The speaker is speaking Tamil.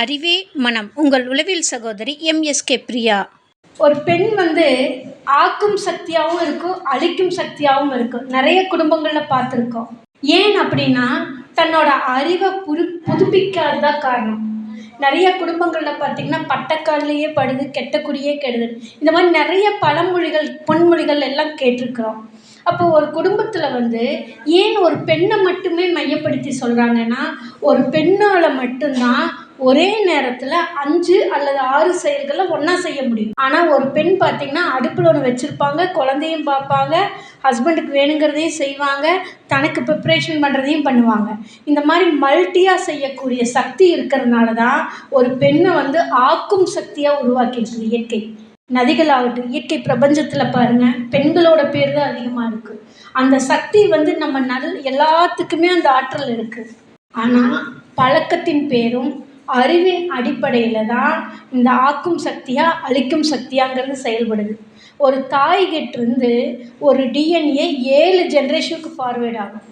அறிவே மனம். உங்கள் உளவியல் சகோதரி எம்எஸ்கே பிரியா. ஒரு பெண் வந்து ஆக்கும் சக்தியாகவும் இருக்கும் அழிக்கும் சக்தியாகவும் இருக்கும் நிறைய குடும்பங்களில் பார்த்துருக்கோம். ஏன் அப்படின்னா தன்னோட அறிவை புது புதுப்பிக்காததான் காரணம். நிறைய குடும்பங்களில் பார்த்தீங்கன்னா பட்டக்கால்லையே படுது கெட்டக்குடியே கெடுது. இந்த மாதிரி நிறைய பழமொழிகள் பொன்மொழிகள் எல்லாம் கேட்டிருக்கிறோம். அப்போ ஒரு குடும்பத்தில் வந்து ஏன் ஒரு பெண்ணை மட்டுமே மையப்படுத்தி சொல்கிறாங்கன்னா ஒரு பெண்ணால் மட்டும்தான் ஒரே நேரத்தில் அஞ்சு அல்லது ஆறு செயல்களை ஒன்றா செய்ய முடியும். ஆனால் ஒரு பெண் பார்த்திங்கன்னா அடுப்பில் ஒன்று வச்சுருப்பாங்க குழந்தையும் பார்ப்பாங்க ஹஸ்பண்டுக்கு வேணுங்கிறதையும் செய்வாங்க தனக்கு ப்ரிப்ரேஷன் பண்ணுறதையும் பண்ணுவாங்க. இந்த மாதிரி மல்டியாக செய்யக்கூடிய சக்தி இருக்கிறதுனால தான் ஒரு பெண்ணை வந்து ஆக்கும் சக்தியாக உருவாக்கிடுச்சு இயற்கை. நதிகள் ஆகட்டும் இயற்கை பிரபஞ்சத்தில் பாருங்கள் பெண்களோட பேர் தான் அதிகமாக இருக்குது அந்த சக்தி வந்து நம்ம நல் எல்லாத்துக்குமே அந்த ஆற்றல் இருக்குது ஆனால் பழக்கத்தின் பேரும் அறிவின் அடிப்படையில் தான் இந்த ஆக்கும் சக்தியாக அழிக்கும் சக்தியாங்கிறது செயல்படுது. ஒரு தாய்கிட்டேருந்து ஒரு டிஎன்ஏ ஏழு ஜென்ரேஷனுக்கு ஃபார்வேர்ட் ஆகும்.